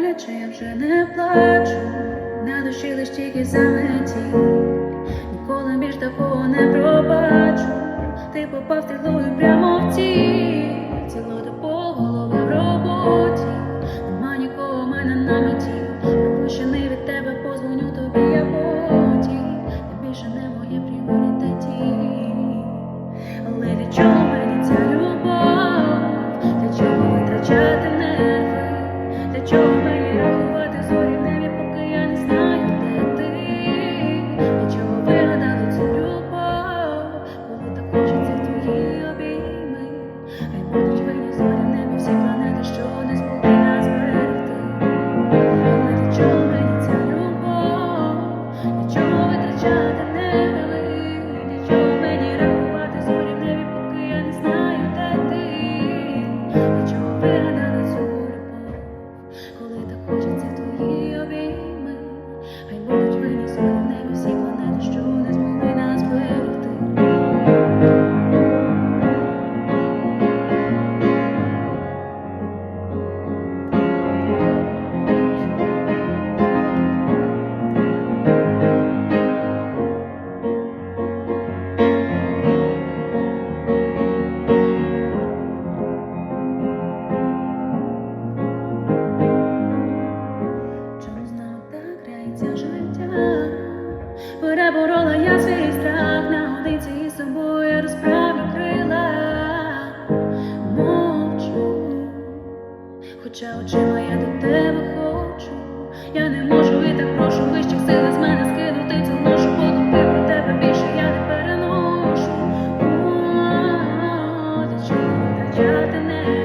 боляче, я вже не плачу, на душі лиш тільки заметі, ніколи більш такого не пробачу. Ти попав стрілою прямо в ті, цілодобово голови в роботі, нема нікого в мене на меті. Переборола я свій страх на наодинці із собою я розправлю крила, мовчу, хоча очима я до тебе хочу, я не можу і так прошу вищих сил, з мене скинути цю ношу, бо ти про тебе більше я не переношу. О, ти я ти не